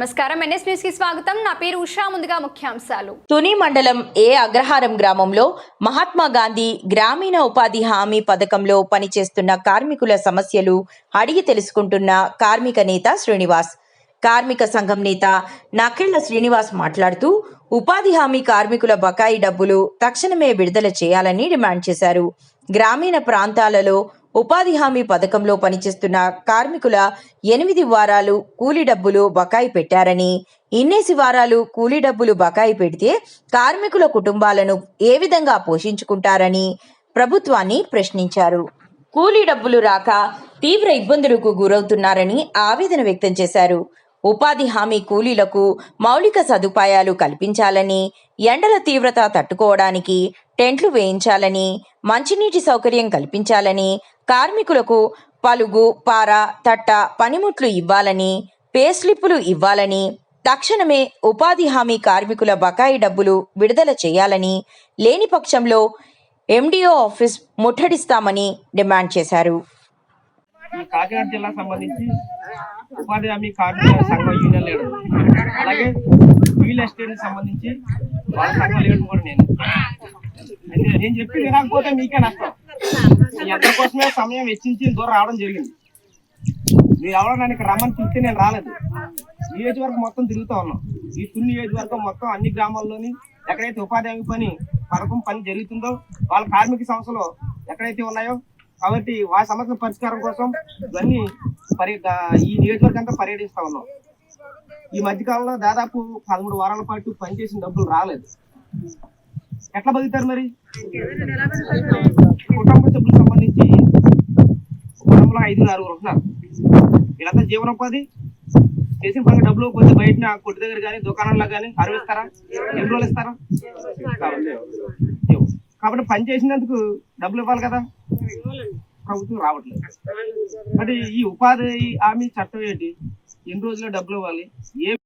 నమస్కారం. ఎన్ఎస్ న్యూస్కి స్వాగతం. నా పేరు ఉషా. ముందుగా ముఖ్యాంశాలు. తుని మండలం ఏ అగ్రహారం గ్రామంలో మహాత్మా గాంధీ గ్రామీణ ఉపాధి హామీ పథకంలో పనిచేస్తున్న కార్మికుల సమస్యలు అడిగి తెలుసుకుంటున్న కార్మిక నేత శ్రీనివాస్. కార్మిక సంఘం నేత నకెళ్ళ శ్రీనివాస్ మాట్లాడుతూ ఉపాధి హామీ కార్మికుల బకాయి డబ్బులు తక్షణమే విడుదల చేయాలని డిమాండ్ చేశారు. గ్రామీణ ప్రాంతాలలో ఉపాధి హామీ పథకంలో పనిచేస్తున్న కార్మికుల ఎనిమిది వారాలు కూలీ డబ్బులు బకాయి పెట్టారని ఇన్నేసి వారాలు కూలీ డబ్బులు బకాయి పెడితే కార్మికుల కుటుంబాలను ఏ విధంగా పోషించుకుంటారని ప్రభుత్వాన్ని ప్రశ్నించారు. కూలీ డబ్బులు రాక తీవ్ర ఇబ్బందులకు గురవుతున్నారని ఆవేదన వ్యక్తం చేశారు. ఉపాధి హామీ కూలీలకు మౌలిక సదుపాయాలు కల్పించాలని ఎండల తీవ్రత తట్టుకోవడానికి టెంట్లు వేయించాలని మంచినీటి సౌకర్యం కల్పించాలని కార్మికులకు పలుగు పార తట్ట పనిముట్లు ఇవ్వాలని పేస్లిప్పులు ఇవ్వాలని తక్షణమే ఉపాధి హామీ కార్మికుల బకాయి డబ్బులు విడుదల చేయాలని లేని పక్షంలో ఎండిఓ ఆఫీస్ ముట్టడిస్తామని డిమాండ్ చేశారు. కాకినాడ జిల్లా సంబంధించి ఉపాధి హామీ కార్మికుల సంఘం యూనియన్ లీడర్. అలాగే రియల్ ఎస్టేట్ సంబంధించి వాళ్ళ సంఘం లీడర్ కూడా నేను. అయితే నేను చెప్పి వినకపోతే మీకే నష్టం. మీ కోసమే సమయం వెచ్చించి దూరం రావడం జరిగింది. మీరు ఎవరో నన్ను ఇక్కడ రమ్మని పిలిస్తే నేను రాలేదు. నియోజకవర్గం మొత్తం తిరుగుతూ ఉన్నాం. ఈ తుని నియోజకవర్గం మొత్తం అన్ని గ్రామాల్లోని ఎక్కడైతే ఉపాధి హామీ పని పథకం పని జరుగుతుందో వాళ్ళ కార్మిక సంస్థలు ఎక్కడైతే ఉన్నాయో కాబట్టి వారి సమస్యల పరిష్కారం కోసం ఇవన్నీ పరి ఈ నియోజకవర్గం అంతా పర్యటిస్తా ఉన్నాం. ఈ మధ్య కాలంలో దాదాపు పదమూడు వారాల పాటు పనిచేసిన డబ్బులు రాలేదు. ఎట్లా బతుకుతారు మరి? కుటుంబ సభ్యులకు సంబంధించి కుటుంబంలో ఐదు ఆరుగురు ఉంటున్నారు వీళ్ళంతా జీవనోపాధి చేసిన పని డబ్బులు పోతే బయట కొట్టు దగ్గర కానీ దుకాణంలో కానీ అరవిస్తారా? ఎన్ని రోజులు ఇస్తారా. కాబట్టి పని చేసినందుకు డబ్బులు ఇవ్వాలి కదా. ప్రభుత్వం రావట్లేదు. మరి ఈ ఉపాధి హామీ చట్టం ఏంటి? ఎన్ని రోజుల్లో డబ్బులు ఇవ్వాలి? ఏ